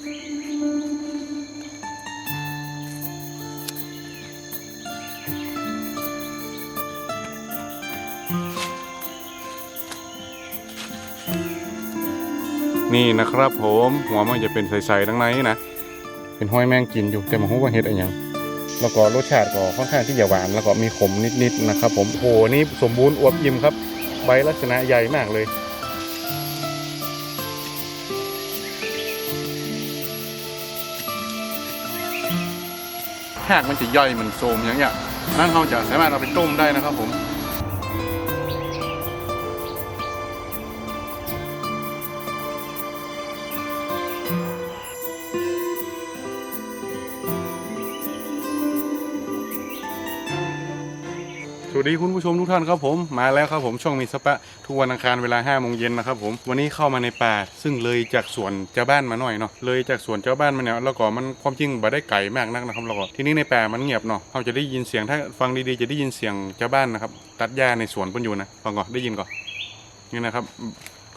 นี่นะครับผมหัวมันจะเป็นใสๆทั้งในนะ เป็นห้อยแมงกินอยู่แต่ไมาหูว่าเห็ดอะไรอย่างแล้วก็รสชาติก็ค่อนข้างที่จะหวานแล้วก็มีขมนิดๆนะครับ ผมโอ้โหนี่สมบูรณ์อวบอิ่มครับ ใบลักษณะใหญ่มากเลย หากมันจะย่อยมันโซมอย่างเงี้ยนั่นเขาจะสามารถเอาไปต้มได้นะครับผม วัสดีคุณผู้ชมทุกท่านครับผมมาแล้วครับผมช่องมีสปะทุกวันอังคารเวลา5โมงเย็นนะครับผมวันนี้เข้ามาในป่า ซึ่งเลยจากสวนเจ้าบ้านมาหน่อยเนาะเลยจากสวนเจ้าบ้านมาเนี่ยแล้วก็มันความจริงบ่ได้ไกลมากนักนะครับแล้วก็ที่นี่ในป่ามันเงียบเนาะเราจะได้ยินเสียงถ้าฟังดีๆจะได้ยินเสียงเจ้าบ้านนะครับตัดหญ้าในสวนเพิ่นอยู่นะฟังก่อนได้ยินก่อนนี่นะครับ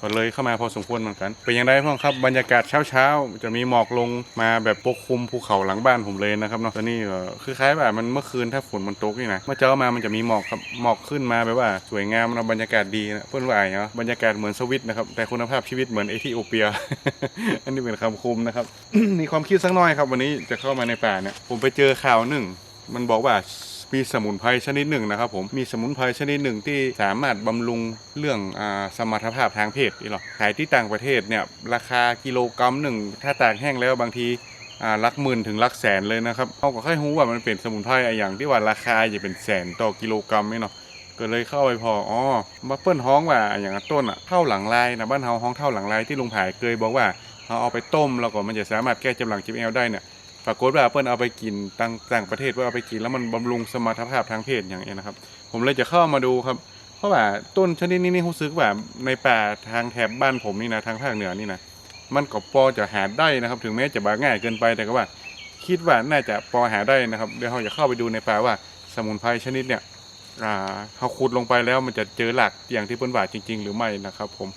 ก็เลยเข้ามาพอสมควรเหมือนกัน เป็นยังไงพ่อครับบรรยากาศเช้าๆ จะมีหมอกลงมาแบบปกคลุมภูเขาหลังบ้านผมเลยนะครับเนาะตอนนี้ก็คือคล้ายแบบมันเมื่อคืนถ้าฝนมันตกนี่นะเมื่อเช้ามามันจะมีหมอกครับหมอกขึ้นมาแบบว่า สวยงามนะบรรยากาศดีนะเพื่อนว่าอย่างเนาะบรรยากาศเหมือนสวิตนะครับแต่คุณภาพชีวิตเหมือนเอธิโอเปีย อันนี้เป็นคำคุมนะครับมีความคิดสักหน่อยครับ วันนี้จะเข้ามาในป่าเนี่ยผมไปเจอข่าวหนึ่งมันบอกว่า มีสมุนไพรชนิดหนึ่งนะครับผมมีสมุนไพรชนิดหนึ่งที่สามารถบำรุงเรื่องอสมรรถภาพทางเพศนี่หรอขายที่ต่างประเทศเนี่ยราคากิโลกรัมหนึ่งถ้าตากแห้งแล้วบางทีลักหมื่นถึงลักแสนเลยนะครับเขาก็ค่รู้ว่ามันเป็นสมุนไพรอะไรอย่างที่ว่าราคาจะเป็นแสนต่อกิโลกรัมนี่เนาะก็เลยเข้าไปพออ๋อมาเปิ้ลฮ้องว่าอย่างต้นอะเท่าหลังลายนะบ้านเฮาฮ้องเท่าหลังลายที่ลุงผายเคยบอกว่าเขาเอาไปต้มแล้วก็มันจะสามารถแก้จำหลังจิบแอลได้เนี่ย ปรากฏว่าเปิ้ลเอาไปกินต่างต่างประเทศเพื่อเอาไปกินแล้วมันบำรุงสมรรถภาพทางเพศอย่างเงี้ยนะครับ ผมเลยจะเข้ามาดูครับ เพราะว่าต้นชนิดนี้นี่รู้สึกว่าในป่าทางแถบบ้านผมนี่นะทางภาคเหนือนี่นะมันก็พอจะหาได้นะครับ ถึงแม้จะบาง่ายเกินไปแต่ก็ว่า คิดว่าน่าจะพอหาได้นะครับเดี๋ยวเราจะเข้าไปดูในป่าว่าสมุนไพรชนิดเนี่ยเขาขุดลงไปแล้วมันจะเจอหลักอย่างที่เปิ้ลว่าจริง ๆ หรือไม่นะครับ ผม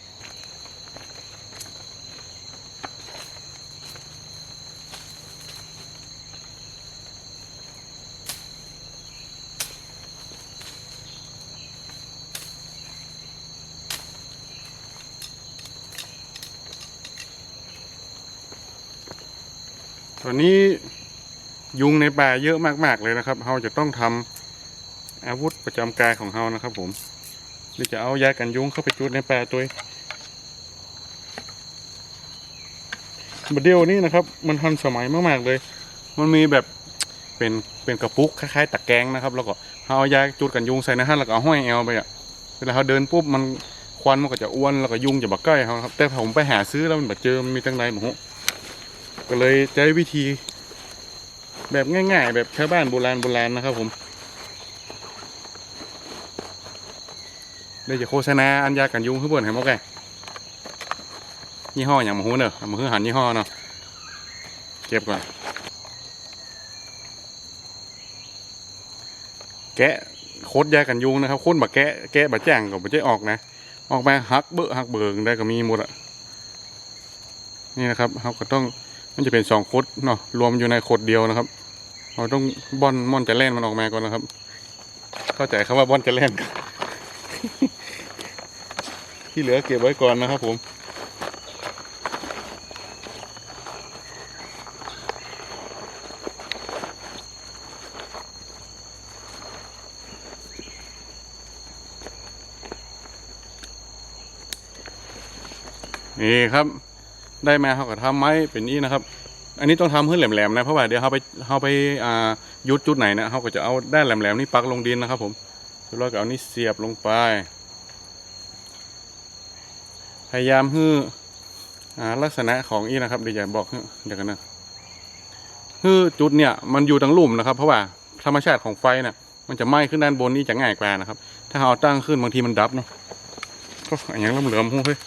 ตอนนี้ยุงในป่าเยอะมากๆเลยนะครับเราจะต้องทำอาวุธประจำกายของเรานะครับ ผมหรือจะเอายากันยุงเข้าไปจุดในป่าตัวเองบดเดียวนี้นะครับ มันทันสมัยมากๆเลย มันมีแบบเป็นเป็นกระปุกคล้ายๆตะแกรงนะครับ แล้วก็เราเอายาจุดกันยุงใส่นะฮะแล้วก็เอาห้อยแอลไปอะเวลาเขาเดินปุ๊บมันควันมันก็จะอ้วนแล้วก็ยุงจะบักใกล้เขาครับแต่ผมไปหาซื้อแล้วมันแบบเจอมันมีตั้งไรหมู ก็เลยใช้วิธีแบบง่ายๆ แบบชาวบ้านโบราณโบราณนะครับผมเลยจะโฆษณาอันยากันยุงขึ้นบนให้หมดไงยี่ห้ออย่างหมูเนอะหมูหันยี่ห้อเนาะเก็บก่อนแกะโคตรยากันยุงนะครับโคตรบะแกะแกะบะแจ้งก็บะเจ๊ออกนะ ออกมาหักเบอะหักเบิงได้ก็มีหมดอะนี่นะครับเราก็ต้อง มันจะเป็นสองคดเนาะรวมอยู่ในโคดเดียวนะครับ เราต้องบอนม่อนจะเล่นมันออกมาก่อนนะครับ เข้าใจคำว่าบอนจะเล่นที่เหลือเก็บไว้ก่อนนะครับผมนี่ครับ ได้มาเขาก็ทำไม้เป็นนี้นะครับ อันนี้ต้องทำให้แหลมๆนะเพราะว่าเดี๋ยวเขาไปเขาไปอ่ายุดจุดไหนนะเขาก็จะเอาด้านแหลมๆนี่ปักลงดินนะครับ ผมแล้วก็เอานี่เสียบลงไป พยายามให้อ่าลักษณะของอีนะครับเดี๋ยวจะบอกเดี๋ยวกันนะคือจุดเนี่ยมันอยู่ทั้งหลุมนะครับ เพราะว่าธรรมชาติของไฟน่ะมันจะไหม้ขึ้นด้านบนนี่จะง่ายกว่านะครับ ถ้าเราเอาตั้งขึ้นบางทีมันดับเนาะก็อย่างเหลือมๆหูเฮ้ย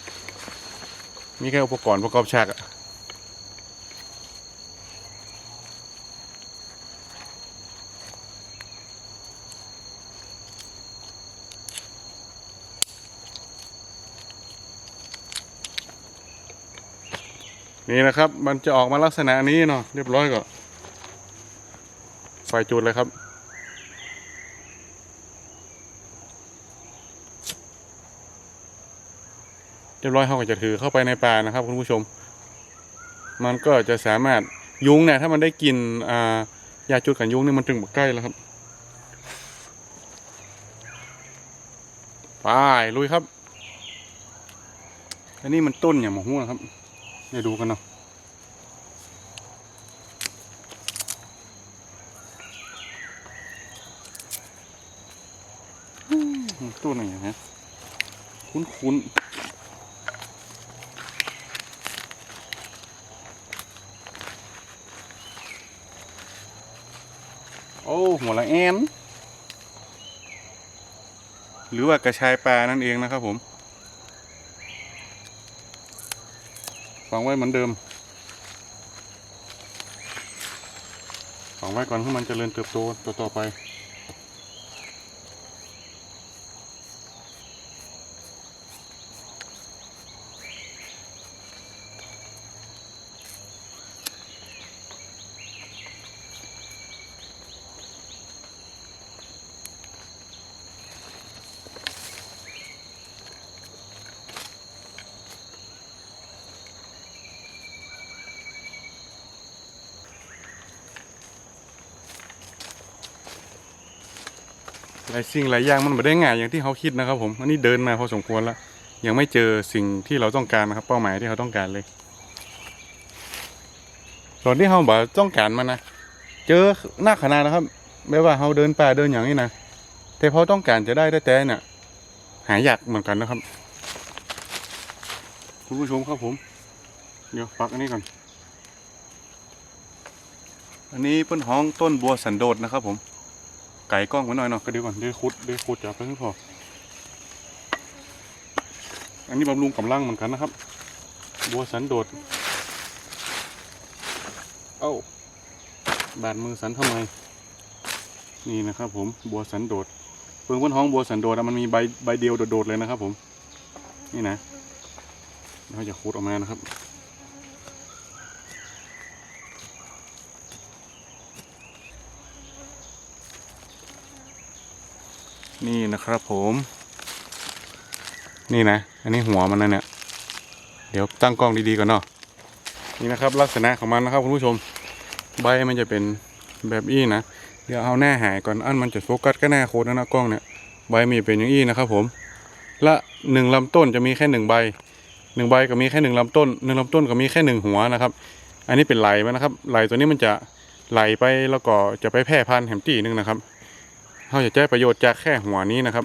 มีแค่อุปกรณ์ประกอบฉากอะนี่นะครับ มันจะออกมาลักษณะนี้เนาะเรียบร้อยก็ไฟจุดเลยครับ เรียบร้อยเขาก็จะถือเข้าไปในป่านะครับคุณผู้ชม มันก็จะสามารถยุงเนี่ยถ้ามันได้กินอ่ายาจุดกันยุงนี่มันถึงใกล้แล้วครับไปลุยครับ อันนี้มันต้นอย่างหมอหัวครับเดี๋ยวดูกันเนาะอืมต้นอะไรอย่างเงี้ยคุ้นๆ โอ้หัวละแอนหรือว่ากระชายปลานั่นเองนะครับผมฝังไว้เหมือนเดิมฝังไว้ก่อนให้มันเจริญเติบโตต่อไป หลายสิ่งหลายอย่างมันไม่ได้ง่ายอย่างที่เขาคิดนะครับ ผมอันนี้เดินมาพอสมควรแล้วยังไม่เจอสิ่งที่เราต้องการนะครับ เป้าหมายที่เขาต้องการเลย ตอนที่เขาบอกต้องการมันนะเจอหน้าขนาดนะครับไม่ว่าเขาเดินป่าเดินอย่างนี้นะแต่พอต้องการจะได้แต่แต่เนี่ยหายากเหมือนกันนะครับคุณผู้ชมครับผม เดี๋ยวปักอันนี้ก่อน อันนี้เปิ้นห้องต้นบัวสันโดษนะครับผม ไก่กล้องไว้หน่อยเนาะก็ดี๋ยวก่อนเดี๋ยวคุดเดี๋ยวคุดจับไปให้พออันนี้บำรุงกำลังเหมือนกันนะครับ บัวสันโดษเอ้า บาดมือสันทำไม นี่นะครับผม บัวสันโดษเพิ่งพ้นห้องบัวสันโดษอะมันมีใบใบเดียวโดดๆเลยนะครับผม นี่นะ เราจะขุดออกมานะครับ นี่นะครับผม นี่นะ อันนี้หัวมันนะเนี่ย เดี๋ยวตั้งกล้องดีๆก่อนเนาะ นี่นะครับ ลักษณะของมันนะครับคุณผู้ชม ใบมันจะเป็นแบบอี้นะ เดี๋ยวเอาหน้าหายก่อน อันมันจะโฟกัสก็หน้าโคตรนะนะกล้องเนี่ย ใบมีเป็นอย่างอี้นะครับผมและหนึ่งลำต้นจะมีแค่หนึ่งใบหนึ่งใบก็มีแค่หนึ่งลำต้นหนึ่งลำต้นก็มีแค่หนึ่งหัวนะครับ อันนี้เป็นไหลมันนะครับ ไหลตัวนี้มันจะไหลไปแล้วก็จะไปแพร่พันธุ์แหมตีหนึงนะครับ เขาจะได้ประโยชน์จากแค่หัวนี้นะครับ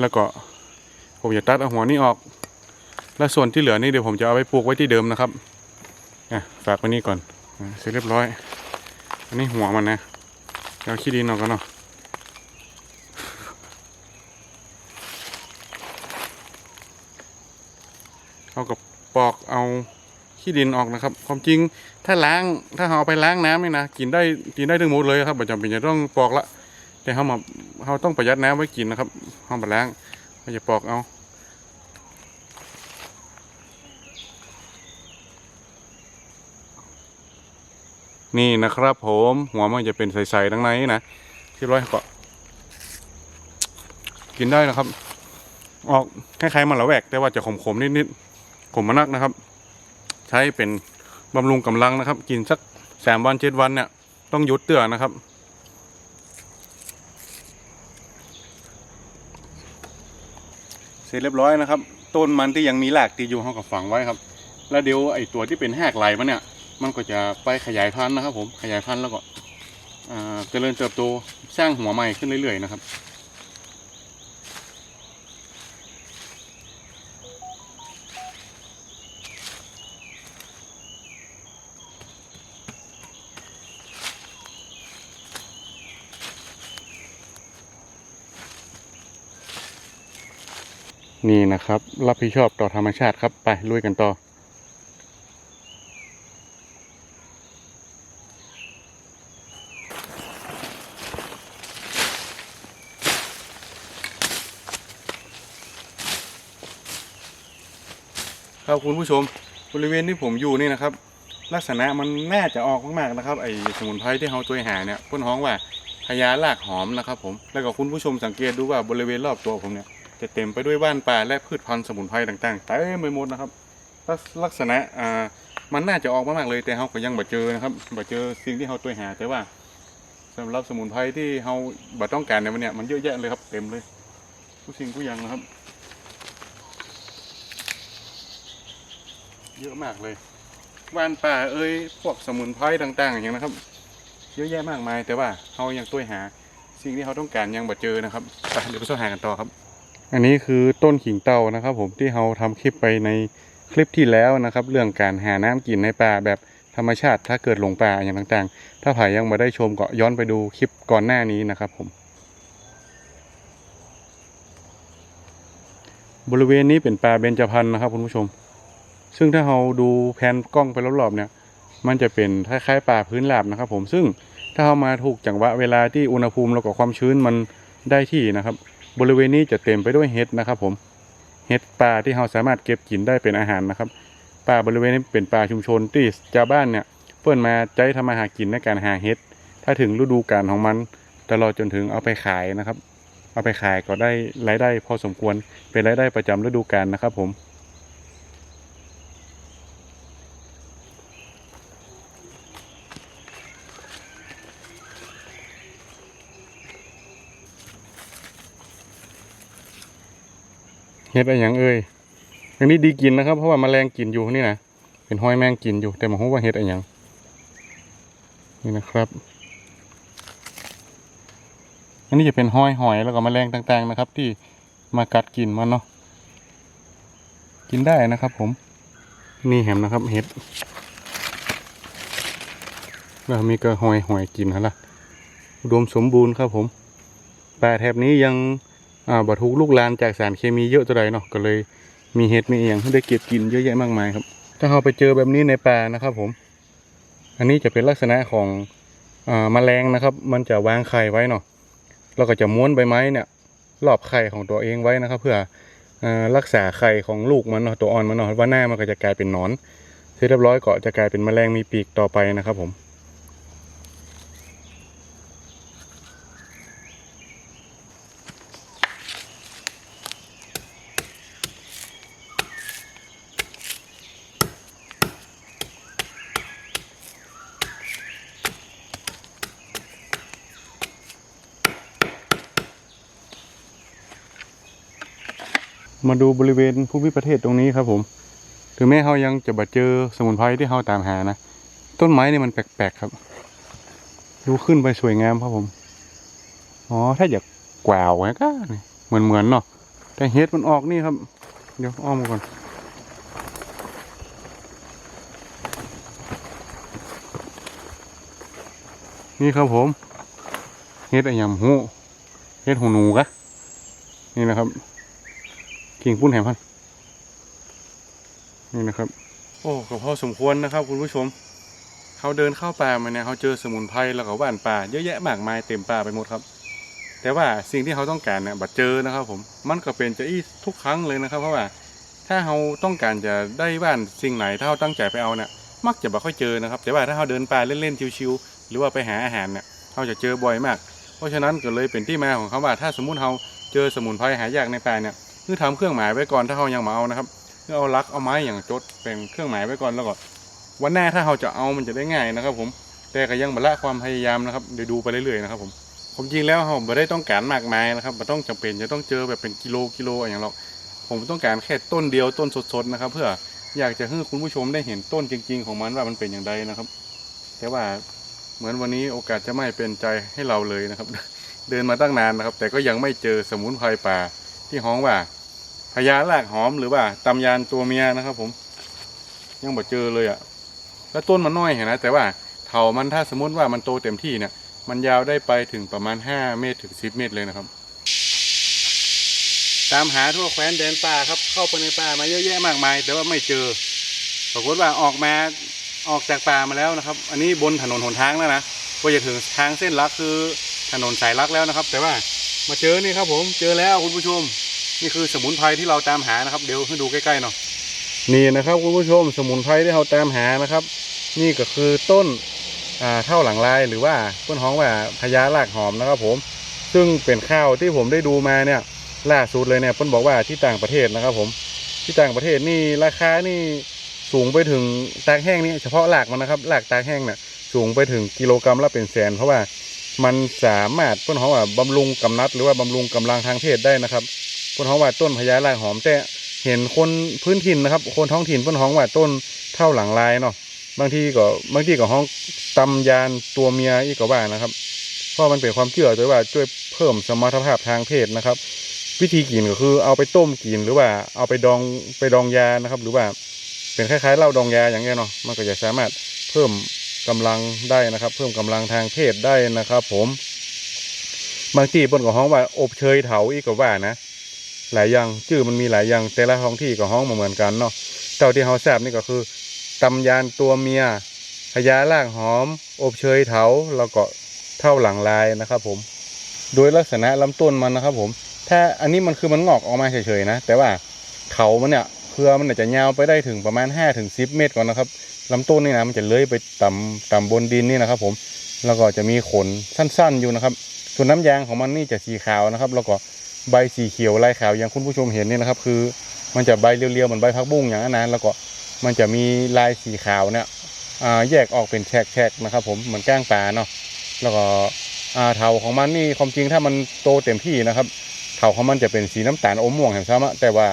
แล้วก็ผมจะตัดเอาหัวนี้ออก และส่วนที่เหลือนี่เดี๋ยวผมจะเอาไปปลูกไว้ที่เดิมนะครับฝากไว้นี่ก่อนเสร็จเรียบร้อย อันนี้หัวมันนะเอาขี้ดินออกกันเนาะเอากับปอกเอาขี้ดินออกนะครับ ความจริงถ้าล้างถ้าเราเอาไปล้างน้ำนี่นะกินได้กินได้ทั้งหมดเลยครับไม่จำเป็นจะต้องปอกละ แต่เขามาเขาต้องประหยัดน้ำไว้กินนะครับเขามาล้างเขาจะปอกเอานี่นะครับผมหัวมันจะเป็นใสๆดังในนะที่ร้อยก็กินได้นะครับ ออกคล้ายๆมันละแวก แต่ว่าจะขมๆนิดๆขมมานักนะครับ ใช้เป็นบำรุงกำลังนะครับ กินสักสามวันเจ็ดวันเนี่ยต้องหยุดเตือนะครับ เสร็จเรียบร้อยนะครับ ต้นมันที่ยังมีหลากตีอยู่เขาก็ฝังไว้ครับ แล้วเดี๋ยวไอ้ตัวที่เป็นแหกไหลมันเนี่ย มันก็จะไปขยายพันธุ์นะครับ ผมขยายพันธุ์แล้วก็เจริญเติบโตสร้างหัวใหม่ขึ้นเรื่อยๆนะครับ นี่นะครับ รับผิดชอบต่อธรรมชาติครับ ไปลุยกันต่อ ครับคุณผู้ชม บริเวณที่ผมอยู่นี่นะครับ ลักษณะมันน่าจะออกมากๆนะครับไอสมุนไพรที่เราตัวหาเนี่ยพ่นฮ้องว่าพญารากหอมนะครับ ผมแล้วก็คุณผู้ชมสังเกตดูว่าบริเวณรอบตัวผมเนี่ย จะเต็มไปด้วยว่านป่าและพืชพันธุ์สมุนไพรต่างๆเต็มไปหมดนะครับลักษณะอ่ามันน่าจะออกมากเลยแต่เราก็ยังบ่เจอนะครับบ่เจอสิ่งที่เราตัวหาแต่ว่าสำหรับสมุนไพรที่เราบ่ต้องการในวันเนี้ยมันเยอะแยะเลยครับเต็มเลยทุกสิ่งทุกอย่างนะครับ เยอะมากเลยว่านป่าเอ้ยพวกสมุนไพรต่างๆ อย่างนะครับ เยอะแยะมากมาย แต่ว่าเรายังตัวหาสิ่งที่เขาต้องการยังบ่เจอนะครับไปเดี๋ยวไปสอหากันต่อครับ อันนี้คือต้นขิงเตานะครับ ผมที่เราทำคลิปไปในคลิปที่แล้วนะครับ เรื่องการหาน้ำกินในป่าแบบธรรมชาติถ้าเกิดหลงป่าอย่างต่างๆ ถ้าใครยังไม่ได้ชมก็ย้อนไปดูคลิปก่อนหน้านี้นะครับผมบริเวณนี้เป็นป่าเบญจพรรณนะครับคุณผู้ชม ซึ่งถ้าเราดูแผนกล้องไปรอบๆเนี่ย มันจะเป็นคล้ายๆป่าพื้นราบนะครับ ผมซึ่งถ้าเรามาถูกจังหวะเวลาที่อุณหภูมิแล้วก็ความชื้นมันได้ที่นะครับ บริเวณนี้จะเต็มไปด้วยเห็ดนะครับ ผมเห็ดปลาที่เราสามารถเก็บกินได้เป็นอาหารนะครับป่าบริเวณนี้เป็นป่าชุมชนที่ชาวบ้านเนี่ยเพื่อนมาใจทำมาหากินในการหาเห็ดถ้าถึงฤดูกาลของมันตลอดจนถึงเอาไปขายนะครับ เอาไปขายก็ได้รายได้พอสมควรเป็นรายได้ประจำฤดูกาลนะครับผม เห็ดอะไรอย่างเอ่ยอย่างนี้ดีกินนะครับ เพราะว่าแมลงกินอยู่นี่นะเป็นห้อยแมงกินอยู่ แต่ไมารู้ว่าเห็ดอะไรอย่างนี่นะครับ อันนี้จะเป็นห้อยหอยแล้วก็แมลงต่างๆนะครับ ที่มากัดกินมันเนาะกินได้นะครับผม นี่แหมนะครับเห็ดแล้วมีก็หอยหอยกินฮะล่ะอุดมสมบูรณ์ครับผมป่าแถบนี้ยัง อ่าบรทุกลูกลานจากสารเคมีเยอะตัวใดเนาะก็เลยมีเห็ดมีเอียงให้ได้เก็บกินเยอะแยะมากมายครับ ถ้าเราไปเจอแบบนี้ในป่านะครับผม อันนี้จะเป็นลักษณะของอ่าแมลงนะครับ มันจะวางไข่ไว้เนาะเราก็จะม้วนใบไม้เนี่ยรอบไข่ของตัวเองไว้นะครับ เพื่อรักษาไข่ของลูกมันเนาะตัวอ่อนมันเนาะว่าหน้ามันก็จะกลายเป็นนอนเสร็จเรียบร้อยก็จะกลายเป็นแมลงมีปีกต่อไปนะครับผม มาดูบริเวณภูมิประเทศตรงนี้ครับผม ถึงแม้เขายังจะบ่เจอสมุนไพรที่เขาตามหานะ ต้นไม้นี่มันแปลกๆครับ ดูขึ้นไปสวยงามครับผม อ๋อ ถ้าอยากกวาวก็นี่เหมือนเหมือนๆเนาะ แต่เฮ็ดมันออกนี่ครับ เดี๋ยวอ้อมก่อน นี่ครับผมเฮ็ดอะยำหูเฮ็ดหูหนูกะนี่นะครับ กิ่งปุ้นแหมพันนี่นะครับ โอ้ก็พอสมควรนะครับ คุณผู้ชมเขาเดินเข้าป่ามาเนี่ยเขาเจอสมุนไพรแล้วก็ว่านป่าเยอะแยะมากมายเต็มป่าไปหมดครับ แต่ว่าสิ่งที่เขาต้องการเนี่ยบัดเจอนะครับ ผมมันก็เป็นจะอี้ทุกครั้งเลยนะครับเพราะว่า ถ้าเขาต้องการจะได้ว่านสิ่งไหนถ้าเขาตั้งใจไปเอาเนี่ยมักจะบ่ค่อยเจอนะครับ แต่ว่าถ้าเขาเดินป่าเล่นๆชิวๆหรือว่าไปหาอาหารเนี่ยเขาจะเจอบ่อยมาก เพราะฉะนั้นก็เลยเป็นที่มาของคำว่า ถ้าสมมุติเขาเจอสมุนไพรหายากในป่าเนี่ย คือทำเครื่องหมายไว้ก่อนถ้าเขายังมาเอานะครับคือเอาลักเอาไม้อย่างจดเป็นเครื่องหมายไว้ก่อนแล้วก็วันหน้าถ้าเขาจะเอามันจะได้ง่ายนะครับ ผมแต่ก็ยังบละความพยายามนะครับเดี๋ยวดูไปเรื่อยๆนะครับ ผมผมจริงแล้วเขาไม่ได้ต้องการมากมายนะครับไม่ต้องจำเป็นจะต้องเจอแบบเป็นกิโลกิโลอย่างหรอกผมต้องการแค่ต้นเดียวต้นสดๆนะครับ เพื่ออยากจะให้คุณผู้ชมได้เห็นต้นจริง ๆ ของมันว่ามันเป็นอย่างไรนะครับ แต่ว่าเหมือนวันนี้โอกาสจะไม่เป็นใจให้เราเลยนะครับ เดินมาตั้งนานนะครับ แต่ก็ยังไม่เจอสมุนไพรป่า ที่ฮ้องว่าพญาลากหอมหรือว่าตำยานตัวเมียนะครับ ผม ยังบ่เจอเลยอะ่ะ แล้วต้นมันน้อยเห็นนะแต่ว่าเถามันถ้าสมมติว่ามันโตเต็มที่เนี่ย มันยาวได้ไปถึงประมาณ 5 เมตรถึง 10 เมตรเลยนะครับ ตามหาทั่วแคว้นแดนป่าครับ เข้าไปในป่ามาเยอะแยะมากมาย แต่ว่าไม่เจอปรากฏว่าออกมาออกจากป่ามาแล้วนะครับ อันนี้บนถนนหนทางแล้วนะก็จะถึงทางเส้นลักคือถนนสายลักแล้วนะครับ แต่ว่ามาเจอนี่ครับผมเจอแล้วคุณผู้ชม นี่คือสมุนไพรที่เราตามหานะครับ เดี๋ยวให้ดูใกล้ๆหน่อยนี่นะครับคุณผู้ชมสมุนไพรที่เราตามหานะครับ นี่ก็คือต้นอ่าเท่าหลังลายหรือว่าเพื่อนฮ้องว่าพญารากหอมนะครับ ผม ซึ่งเป็นข้าวที่ผมได้ดูมาเนี่ยล่าสุดเลยเนี่ยเพื่อนบอกว่าที่ต่างประเทศนะครับ ผมที่ต่างประเทศนี่ราคานี่สูงไปถึงตากแห้งนี่เฉพาะหลากมันนะครับหลากตากแห้งเนี่ยสูงไปถึงกิโลกรัมละเป็นแสนเพราะว่ามันสามารถเพื่อนฮ้องว่าบำรุงกำนัดหรือว่าบำรุงกำลังทางเพศได้นะครับ นฮ้องว่าต้นพญารากหอม แต่เห็นคนพื้นถิ่นนะครับ คนท้องถิ่นเพิ่นฮ้องว่าต้นเท่าหลังลายเนาะบางทีก็บางทีก็ฮ้องตำยานตัวเมียอีกก็ว่านะครับเพราะมันเป็นความเชื่อด้วยว่าช่วยเพิ่มสมรรถภาพทางเพศนะครับ วิธีกินก็คือเอาไปต้มกินหรือว่าเอาไปดองไปดองยานะครับ หรือว่าเป็นคล้ายๆเหล้าดองยาอย่างเงี้ยเนาะมันก็จะสามารถเพิ่มกำลังได้นะครับ เพิ่มกำลังทางเพศได้นะครับ ผม บางที่เพิ่นก็ฮ้องว่าอบเชยเถาอีกก็ว่านะ หลายอย่างชื่อมันมีหลายอย่างแต่ละท้องที่ก็ห้องมาเหมือนกันเนาะเท่าที่เขาทราบนี่ก็คือตำยานตัวเมียพญาล่างหอม อบเชยเถาแล้วก็เท่าหลังลายนะครับผม โดยลักษณะลำต้นมันนะครับผม ถ้าอันนี้มันคือมันงอกออกมาเฉยๆนะ แต่ว่าเถามันเนี่ยเครือมันอาจจะยาวไปได้ถึงประมาณ5ถึง10เมตรก่อนนะครับลำต้นนี่นะมันจะเลื้อยไปต่ำต่ำบนดินนี่นะครับผมแล้วก็จะมีขนสั้นๆอยู่นะครับ ส่วนน้ำยางของมันนี่จะสีขาวนะครับ แล้วก็ ใบสีเขียวลายขาวอย่างคุณผู้ชมเห็นนี่นะครับ คือ มันจะใบเรียวๆเหมือนใบพักบุ้งอย่างนั้นแล้วก็มันจะมีลายสีขาวเนี่ยแยกออกเป็นแฉกๆนะครับ ผมเหมือนก้างปลาเนาะแล้วก็เถาของมันนี่ความจริงถ้ามันโตเต็มที่นะครับเถาของมันจะเป็นสีน้ำตาลอมม่วงแห่งซ้ำแต่ว่า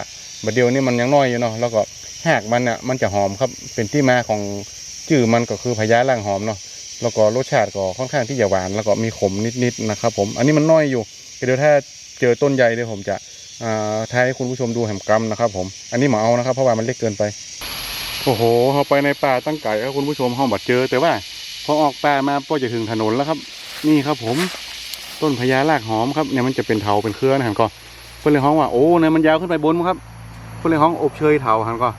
บัดเดียวนี่มันยังน้อยอยู่เนาะแล้วก็หากมันเนี่ยมันจะหอมครับเป็นที่มาของจื่อมันก็คือพญาล่างหอมเนาะแล้วก็รสชาติก็ค่อนข้างที่จะหวาน แล้วก็มีขมนิดๆนะครับ ผมอันนี้มันน้อยอยู่เดี๋ยวถ้า เจอต้นใหญ่เดี๋ยวผมจะอ่าทายให้คุณผู้ชมดูแหมกรรมนะครับ ผม อันนี้หมาเอานะครับ เพราะว่ามันเล็กเกินไป โอ้โหเราไปในป่าตั้งไก่ครับคุณผู้ชมห้องบัดเจอ แต่ว่าพอออกป่ามาก็จะถึงถนนแล้วครับ นี่ครับ ผมต้นพญารากหอมครับเนี่ยมันจะเป็นเถาเป็นเครือนะฮันก็เพื่อนเลยห้องว่าโอ้เนี่ยมันยาวขึ้นไปบนมั้งครับเพื่อนเลยห้องอบเชยเถาฮันก็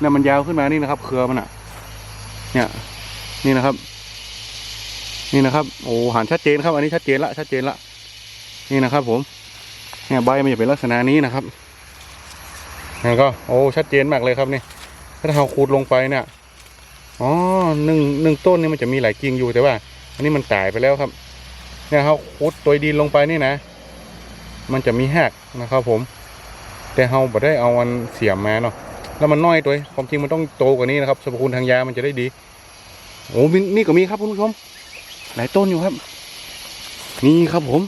เนี่ยมันยาวขึ้นมานี่นะครับ เครือมันอะ เนี่ยนี่นะครับ นี่นะครับ โอ้หันชัดเจนครับ อันนี้ชัดเจนละชัดเจนละนี่นะครับ ผม เนี่ยใบมันจะเป็นลักษณะนี้นะครับแล้วก็โอ้ชัดเจนมากเลยครับนี่ถ้าเราขูดลงไปเนี่ยอ๋อหนึ่งหนึ่งต้นนี่มันจะมีหลายกิ่งอยู่แต่ว่า อันนี้มันตายไปแล้วครับ เนี่ยเราขูดตัวดินลงไปนี่นะ มันจะมีหักนะครับ ผม แต่เราบ่ได้เอาอันเสียมมาเนาะแล้วมันน้อยตัวความจริงมันต้องโตกว่านี้นะครับสรรพคุณทางยามันจะได้ดีโอ้มีนี่ก็มีครับคุณผู้ชม หลายต้นอยู่ครับ นี่ครับผม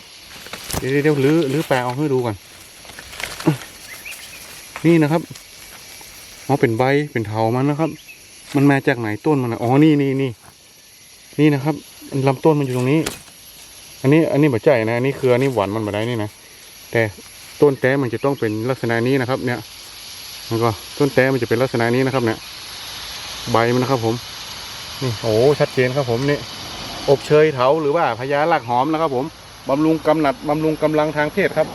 เดี๋ยวเดี๋ยวลื้อลื้อแปลเอาให้ดูก่อน นี่นะครับอ๋อเป็นใบเป็นเถามันนะครับ มันมาจากไหนต้นมันนะอ๋อนี่นี่นี่นี่นะครับลำต้นมันอยู่ตรงนี้ อันนี้อันนี้บะใจนะ อันนี้คืออันนี้หวานมันบะได้นี่นะแต่ต้นแต้มันจะต้องเป็นลักษณะนี้นะครับ เนี่ยแล้วก็ต้นแต้มันจะเป็นลักษณะนี้นะครับ เนี่ย ใบมันนะครับ ผม นี่โอ้ชัดเจนครับผมนี่อบเชยเถาหรือว่าพญาลักหอมนะครับ ผม บำรุงกำหนัดบำรุงกำลังทางเพศครับ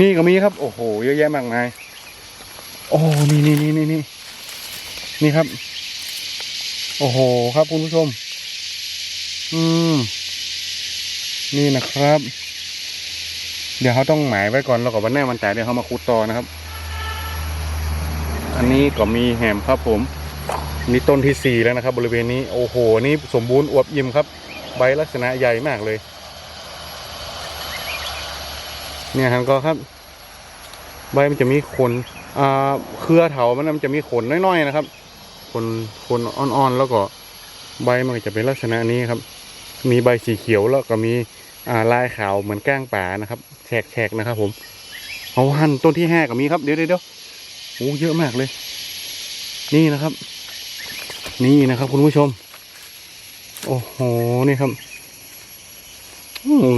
นี่ก็มีครับ โอ้โห เยอะแยะมากมาย โอ้นี่นี่นี่นี่นี่นี่ครับ โอ้โหครับคุณผู้ชม อืม นี่นะครับ เดี๋ยวเขาต้องหมายไว้ก่อนแล้วก็วันแน่วันจ่ายเดี๋ยวเขามาคูดต่อนะครับ อันนี้ก็มีแหมครับผมนี่ต้นที่สี่แล้วนะครับ บริเวณนี้โอ้โห นี่สมบูรณ์อวบอิ่มครับ ใบลักษณะใหญ่มากเลย เนี่ยฮันก็ครับ ใบมันจะมีขนอ่าเครือเถามันมันจะมีขนน้อยๆนะครับขนขนอ่อนๆแล้วก็ใบมันจะเป็นลักษณะนี้ครับ มีใบสีเขียวแล้วก็มีอ่าลายขาวเหมือนก้างป่านะครับแฉกๆนะครับ ผมเอาหั่นต้นที่ห้าก็มีครับเดี๋ยวเดี๋ยวโอ้เยอะมากเลย นี่นะครับ นี่นะครับ คุณผู้ชม โอ้โหนี่ครับ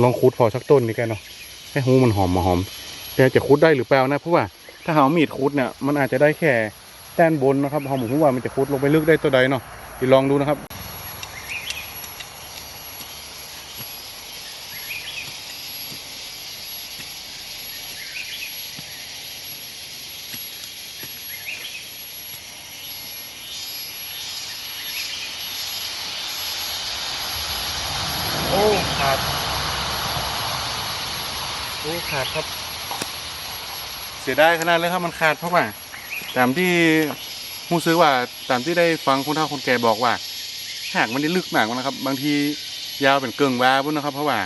ลองคูดพอสักต้นดีกันเนาะ ให้หูมันหอมมาหอม แต่จะคูดได้หรือเปล่านะเพราะว่าถ้าหามีดคูดเนี่ยมันอาจจะได้แค่ด้นบนนะครับหอมผมว่ามันจะคูดลงไปลึกได้ตัวใดเนาะเดี๋ยวลองดูนะครับ โอ้ขาด โอ้ ขาดครับ เสียดายขนาดเลยครับมันขาดเพราะว่าตามที่รู้สึกว่าตามที่ได้ฟังคนเฒ่าคนแก่บอกว่าหากมันได้ลึกมากนะครับ บางทียาวเป็นเกิงว้าบุ้นนะครับ เพราะว่า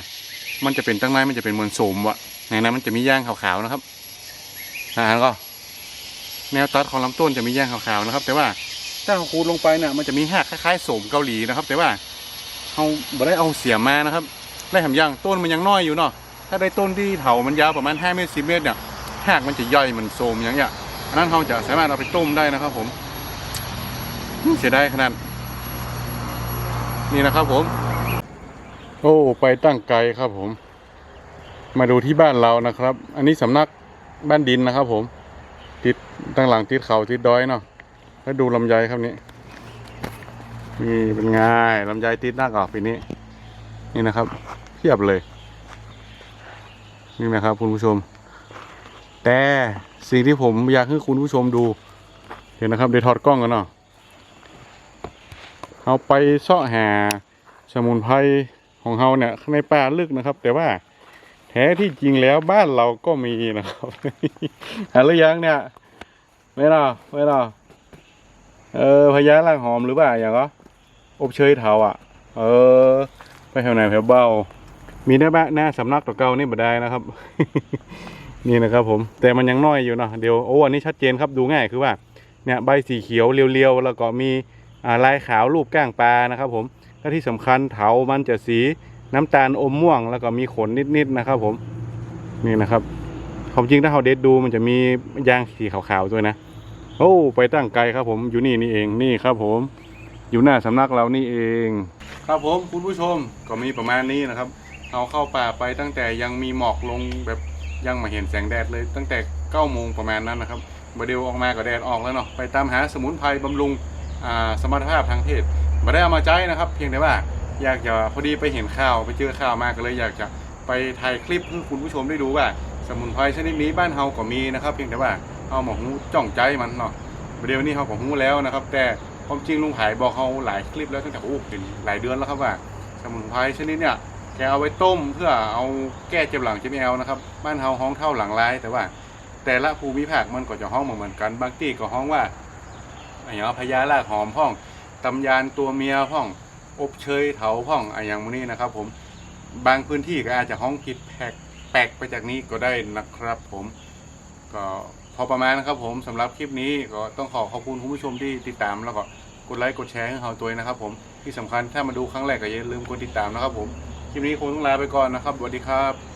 มันจะเป็นตั้งไม้มันจะเป็นมือนโสมวะในนั้นมันจะมีย่างขาวๆนะครับอ่าแล้วก็ แนวตัดของลำต้นจะมีย่างขาวๆนะครับ แต่ว่าถ้าเราคูดลงไปเนี่ยมันจะมีหักคล้ายๆโสมเกาหลีนะครับ แต่ว่าเขาบ่ได้เอาเสียมานะครับ ได้ทำย่างต้นมันยังน้อยอยู่เนาะ ถ้าได้ต้นที่เถามันยาวประมาณ5เมตร10เมตรเนี่ยหักมันจะย่อยมือนโสมอย่างเงี้ยอันนั้นเขาจะสามารถเอาไปต้มได้นะครับ ผมเสียดายขนาดนี่นะครับผม โอ้ไปตั้งไกลครับผม มาดูที่บ้านเรานะครับ อันนี้สำนักบ้านดินนะครับ ผม ติดตั้งหลังติดเขาติดดอยเนาะแล้วดูลำไยครับนี่นี่เป็นไงลำไยติดหน้ากอกปีนี้ นี่นะครับเทียบเลย นี่นะครับคุณผู้ชม แต่สิ่งที่ผมอยากให้คุณผู้ชมดู เห็นนะครับเดี๋ยวถอดกล้องกันเนาะเอาไปเสาะหาสมุนไพรของเราเนี่ยในป่าลึกนะครับ แต่ว่าแท้ที่จริงแล้วบ้านเราก็มีนะครับหาหรือยังเนี่ยไม่หรอไม่หรอเออพญาล่างหอมหรือเปล่าอย่างก็อบเชยเถาอะ เออ ไปแถวไหนแถวเบ้า มีได้บ้าหน้าสำนักตัวเก่านี่บ่ได้นะครับ นี่นะครับผมแต่มันยังน้อยอยู่เนาะเดี๋ยวโอ้อันนี้ชัดเจนครับดูง่ายคือว่าเนี่ยใบสีเขียวเรียวๆแล้วก็มีลายขาวรูปก้างปลานะครับ ผมและที่สำคัญเถามันจะสีน้ำตาลอมม่วง แล้วก็มีขนนิดๆนะครับ ผมนี่นะครับความจริงถ้าเราเด็ดดูมันจะมียางสีขาวๆด้วยนะโอ้ไปตั้งไกลครับ ผมอยู่นี่นี่เองนี่ครับ ผมอยู่หน้าสำนักเรานี่เอง ครับผมคุณผู้ชมก็มีประมาณนี้นะครับ เอาเข้าป่าไปตั้งแต่ยังมีหมอกลงแบบยังมาเห็นแสงแดดเลยตั้งแต่9ก้าโมงประมาณนั้นนะครับบเดลออกมาก็แดดออกแล้วเนาะไปตามหาสมุนไพรบำรุงอ่าสมรรถภาพทางเพศม่ได้เอามาใจนะครับ เพียงแต่ว่าอยากจะพอดีไปเห็นข่าวไปเจอข่าวมาก็เลยอยากจะไปถ่ายคลิปให้คุณผู้ชมได้ดูว่า สมุนไพรชนิดนี้บ้านเฮาก็มีนะครับ เพียงแต่ว่าเอาหมอหูจ้องใจมันเนาะเดี๋ยวนี้เฮาก็หูแล้วนะครับ แต่ความจริงลุงไผ่บอกเขาหลายคลิปแล้วตั้งแต่โอ้เป็นหลายเดือนแล้วครับว่า สมุนไพรชนิดเนี่ย แกเอาไว้ต้มเพื่อเอาแก้เจ็บหลังเจ็บแอวนะครับ บ้านเฮาห้องเท่าหลังลายแต่ว่า แต่ละภูมิภาคมันก็จะห้องเหมือนกัน บางที่ก็ห้องว่าอย่างพญาลากหอมห้องตำยานตัวเมียห้อง อบเชยเถาห้องอะไรอย่างนี้นะครับ ผมบางพื้นที่ก็อาจจะห้องผิดแปลกแปลกไปจากนี้ก็ได้นะครับ ผมก็พอประมาณนะครับ ผมสำหรับคลิปนี้ก็ต้องขอขอบคุณคุณผู้ชมที่ติดตามแล้วก็กดไลค์กดแชร์ให้เราตัวนะครับ ผมที่สำคัญถ้ามาดูครั้งแรกก็อย่าลืมกดติดตามนะครับ ผม คลิปนี้คงต้องลาไปก่อนนะครับสวัสดีครับ